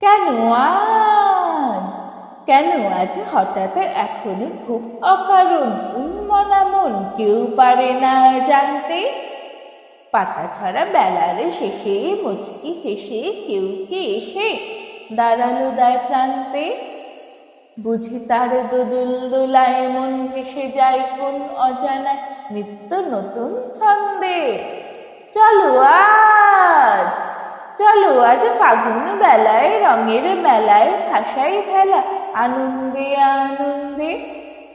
কেন আজ? কেন আজ হঠাৎ এখনই খুব অকারণ উন্মনা মন কেউ পারে না জানতে। পাতা ছড়া বেলার শেষে, মুচকি হেসে কেউ কি এসে দাঁড়াল দায় প্রান্তে? বুঝি তার দোদুল দোলায় মন ভেসে যায় কোন অজানা নিত্য নতুন ছন্দে। চলো আজ ফাগুন বেলায়, রঙের মেলায় ভাষাই ভেলা। আনন্দে আনন্দে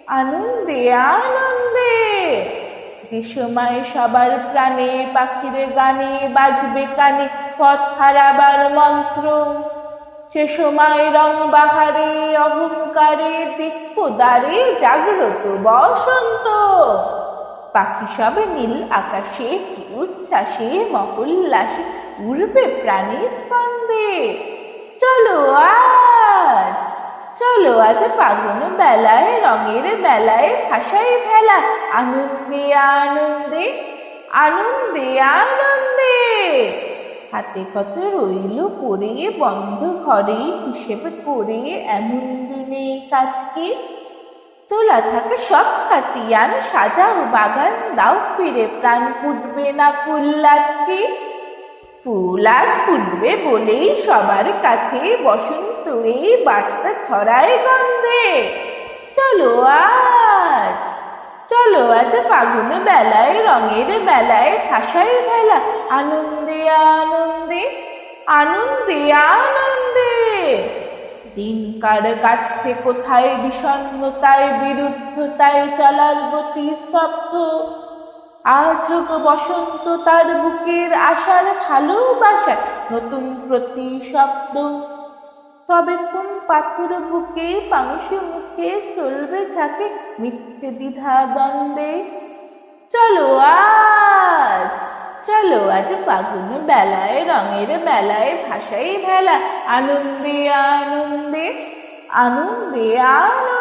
আনন্দে আনন্দে। যে সময় সবার প্রাণে পাখির গানে বাজবে কানে পথ হারাবার মন্ত্র, সে সময় রং বাহারে, অহংকারে দিকপোদারে জাগ্রত বসন্ত। পাখি সব নীল আকাশে, কি উচ্ছ্বাসে, মহল্লাসে উড়বে প্রাণীর স্পন্দে চলো আজ চলো আজ পাগুন বেলায়, রঙের বেলায়, ভাষায় ভেলা, আনন্দে আনন্দে আনন্দে আনন্দে। হাতে কত রইল পড়ে বন্ধ ঘরে, হিসেব করে, এমন দিনে কাজকে। তোলা থাকে সব খাতিয়ান, সাজাও বাগান, দাও ফিরে প্রাণ, ফুটবে না ফুল আজকে। ফুল আজ ফুটবে বলেই সবার কাছে বসন্ত এই বার্তা ছড়ায় গন্ধে। চলো আজ চলো আজ ফাগুন বেলায়, রঙের মেলায় ভাষায় ভেলা, আনন্দে আনন্দে আনন্দে আনন্দে। দিন কার কাটছে কোথায় বিষণ্ণতায় বিরুদ্ধতায় চলার গতি স্তব্ধ। আজ হোক বসন্ত তার বুকের আশার ভালোবাসা নতুন প্রতি শব্দ তবে কোন পাথর বুকে পাংশ মুখে চলবে ঝাঁকে মিথ্যে দ্বিধা দ্বন্দ্বে? চলো আজ চলো আজ ফাগুন বেলায়, রঙের মেলায় ভাষাই ভেলা আনন্দে আনন্দে আনন্দে আনন্দে।